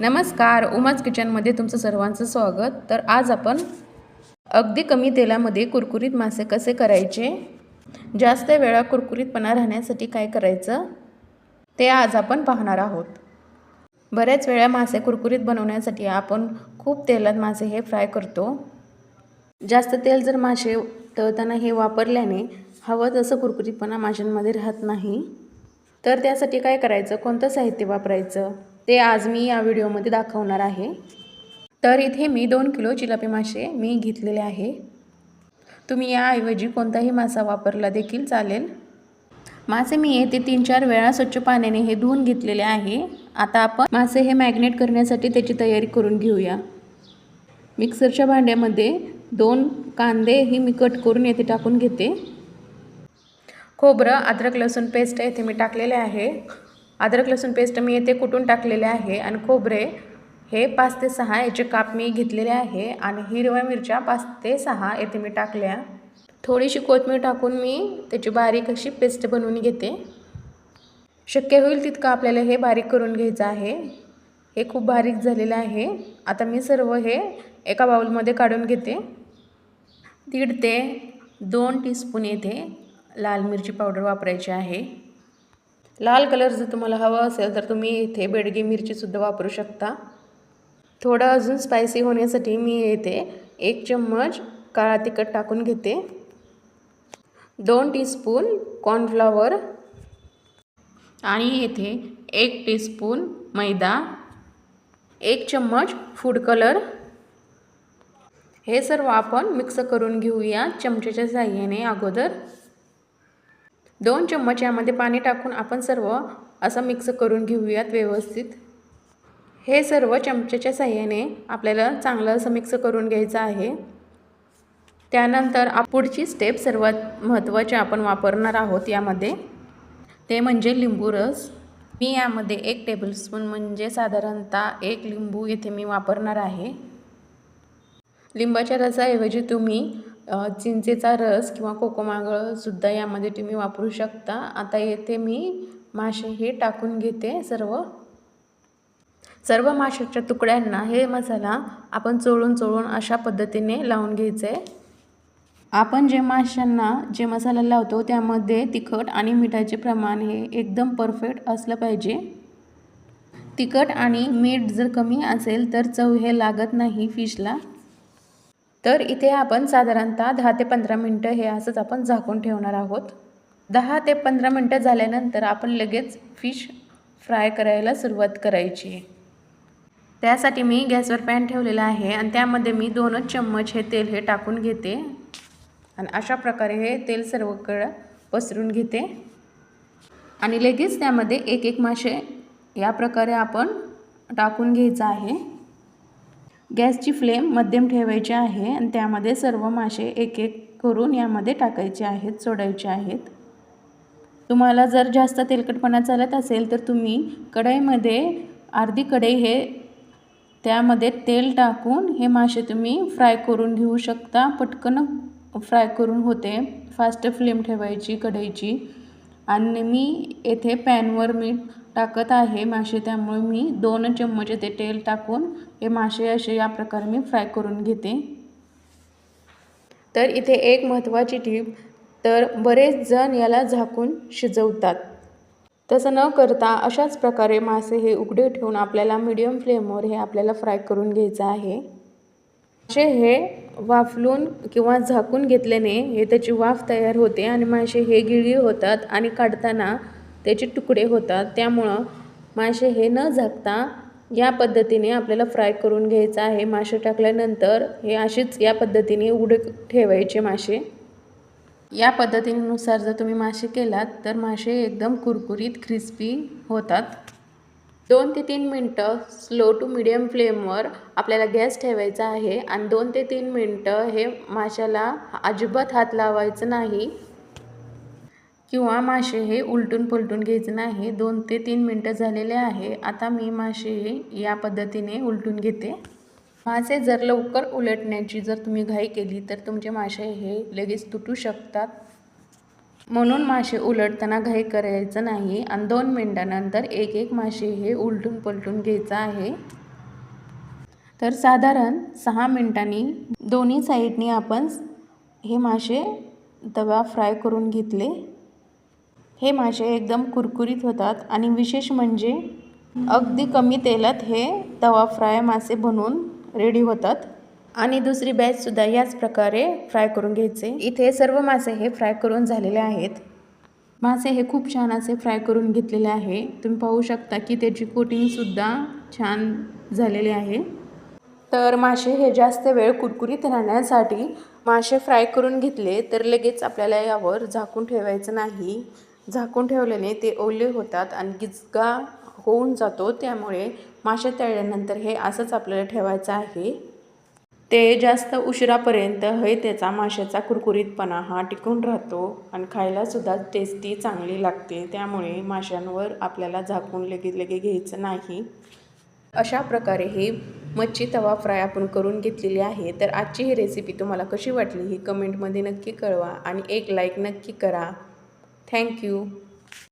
नमस्कार उमाज किचनमध्ये तुमचं सर्वांचं स्वागत. तर आज आपण अगदी कमी तेलामध्ये कुरकुरीत मासे कसे करायचे? जास्त वेळा कुरकुरीतपणा राहण्यासाठी काय करायचं? ते आज आपण पाहणार आहोत. बऱ्याच वेळा मासे कुरकुरीत बनवण्यासाठी आपण खूप तेलात मासे हे फ्राय करतो. जास्त तेल जर मासे तळताना हे वापरल्याने हवं तसं कुरकुरीतपणा माशांमध्ये राहत नाही. तर त्यासाठी काय करायचं? कोणतं साहित्य वापरायचं? ते आज मी या व्हिडिओमध्ये दाखवणार आहे. तर इथे मी दोन किलो चिलापी मासे मी घेतलेले आहे. तुम्ही याऐवजी कोणताही मासा वापरला देखील चालेल. मासे मी येथे तीन चार वेळा स्वच्छ पाण्याने हे धुवून घेतलेले आहे. आता आपण मासे हे मॅग्नेट करण्यासाठी त्याची तयारी करून घेऊया. मिक्सरच्या भांड्यामध्ये दोन कांदे ही मी कट करून येथे टाकून घेते. खोबरं अद्रक लसूण पेस्ट येथे मी टाकलेले आहे. अद्रक लसूण पेस्ट मी येथे कुटून टाकलेले आहे आणि खोबरे हे पाच ते सहा याचे काप मी घेतलेले आहे आणि हिरव्या मिरच्या पाच ते सहा येथे मी टाकल्या. थोडीशी कोथमीर टाकून मी त्याची बारीक अशी पेस्ट बनवून घेते. शक्य होईल तितकं आपल्याला हे बारीक करून घ्यायचं आहे. हे खूप बारीक झालेलं आहे. आता मी सर्व हे एका बाउलमध्ये काढून घेते. दीड ते दोन टीस्पून येथे लाल मिरची पावडर वापरायची आहे. लाल कलर जर तुम्हाला हवा असेल तर तुम्ही इथे बेडगी मिरचीसुद्धा वापरू शकता. थोडं अजून स्पायसी होण्यासाठी मी येथे एक चम्मच काळा तिखट टाकून घेते. दोन टीस्पून कॉर्नफ्लॉवर आणि येथे एक टीस्पून मैदा. एक चम्मच फूड कलर हे सर्व आपण मिक्स करून घेऊया चमच्याच्या साह्याने अगोदर. दोन चम्मच यामध्ये पाणी टाकून आपण सर्व असं मिक्स करून घेऊयात व्यवस्थित. हे सर्व चमच्याच्या साह्याने आपल्याला चांगलं असं मिक्स करून घ्यायचं आहे. त्यानंतर पुढची स्टेप सर्वात महत्त्वाची आपण वापरणार आहोत यामध्ये. ते म्हणजे लिंबू रस. मी यामध्ये एक टेबलस्पून म्हणजे साधारणतः एक लिंबू येथे मी वापरणार आहे. लिंबाच्या रसाऐवजी तुम्ही चिंचेचा रस किंवा कोकोमागळसुद्धा यामध्ये तुम्ही वापरू शकता. आता येथे मी मासे हे टाकून घेते सर्व. सर्व माशाच्या तुकड्यांना हे मसाला आपण चोळून चोळून अशा पद्धतीने लावून घ्यायचं. आहे आपण जे माशांना जे मसाला लावतो त्यामध्ये तिखट आणि मिठाचे प्रमाण हे एकदम परफेक्ट असलं पाहिजे. तिखट आणि मीठ जर कमी असेल तर चव हे लागत नाही फिशला. तर इथे आपण साधारणतः दहा ते पंधरा मिनटं हे असंच आपण झाकून ठेवणार आहोत. दहा ते पंधरा मिनटं झाल्यानंतर आपण लगेच फिश फ्राय करायला सुरुवात करायची. त्यासाठी मी गॅसवर पॅन ठेवलेला आहे आणि त्यामध्ये मी दोनच चम्मच हे तेल हे टाकून घेते. आणि अशा प्रकारे हे तेल सर्वकडं पसरून घेते. आणि लगेच त्यामध्ये एक एक मासे या प्रकारे आपण टाकून घ्यायचं आहे. गॅसची फ्लेम मध्यम ठेवायची आहे आणि त्यामध्ये सर्व मासे एक एक करून यामध्ये टाकायचे आहेत सोडायचे आहेत. तुम्हाला जर जास्त तेलकटपणा चालत असेल तर तुम्ही कढईमध्ये अर्धी कढई हे त्यामध्ये तेल टाकून हे मासे तुम्ही फ्राय करून घेऊ शकता. पटकन फ्राय करून होते. फास्ट फ्लेम ठेवायची कढईची. आणि मी येथे पॅनवर मी टाकत आहे मासे त्यामुळे मी दोन चम्मच ते तेल टाकून हे मासे असे या प्रकारे मी फ्राय करून घेते. तर इथे एक महत्त्वाची टीप तर बरेच जण याला झाकून शिजवतात. तसं न करता अशाच प्रकारे मासे हे उघडे ठेवून आपल्याला मीडियम फ्लेमवर हे आपल्याला फ्राय करून घ्यायचं आहे. मासे हे वाफलून किंवा झाकून घेतल्याने हे त्याची वाफ तयार होते आणि मासे हे गिळी होतात आणि काढताना त्याचे तुकडे होतात. त्यामुळं मासे हे न झाकता या पद्धतीने आपल्याला फ्राय करून घ्यायचं आहे. मासे टाकल्यानंतर हे अशीच या पद्धतीने उघडे ठेवायचे मासे. या पद्धतीनुसार जर तुम्ही मासे केलात तर मासे एकदम कुरकुरीत क्रिस्पी होतात. दोन ते तीन मिनटं स्लो टू मिडियम फ्लेमवर आपल्याला गॅस ठेवायचा आहे. आणि दोन ते तीन मिनटं हे माशाला अजिबात हात लावायचं नाही. किंवा मासे हे उलटून पलटून घ्यायचं नाही. दोन ते तीन मिनटं झालेले आहे. आता मी मासे हे या पद्धतीने उलटून घेते. मासे जर लवकर उलटण्याची जर तुम्ही घाई केली तर तुमचे मासे हे लगेच तुटू शकतात. म्हणून मासे उलटताना घाई करायचं नाही. आणि दोन मिनटानंतर एक एक मासे हे उलटून पलटून घ्यायचं आहे. तर साधारण सहा मिनटांनी दोन्ही साईडनी आपण हे मासे तवा फ्राय करून घेतले. हे मासे एकदम कुरकुरीत होतात आणि विशेष म्हणजे अगदी कमी तेलात हे तवा फ्राय मासे बनवून रेडी होतात. आणि दुसरी बॅचसुद्धा याच प्रकारे फ्राय करून घ्यायचे. इथे सर्व मासे हे फ्राय करून झालेले आहेत. मासे हे खूप छान असे फ्राय करून घेतलेले आहे. तुम्ही पाहू शकता की त्याची कोटिंगसुद्धा छान झालेली आहे. तर मासे हे जास्त वेळ कुरकुरीत राहण्यासाठी मासे फ्राय करून घेतले तर लगेच आपल्याला यावर झाकून ठेवायचं नाही. झाकून ठेवल्याने ते ओले होतात आणि गिजगा होऊन जातो. त्यामुळे मासे तळल्यानंतर हे असंच आपल्याला ठेवायचं आहे. ते जास्त उशिरापर्यंत हे त्याचा माशाचा कुरकुरीतपणा हा टिकून राहतो आणि खायलासुद्धा टेस्टी चांगली लागते. त्यामुळे माशांवर आपल्याला झाकून लगे लगे घ्यायचं नाही. अशा प्रकारे ही मच्छी तवा फ्राय आपण करून घेतलेली आहे. तर आजची ही रेसिपी तुम्हाला कशी वाटली ही कमेंटमध्ये नक्की कळवा आणि एक लाईक नक्की करा. Thank you.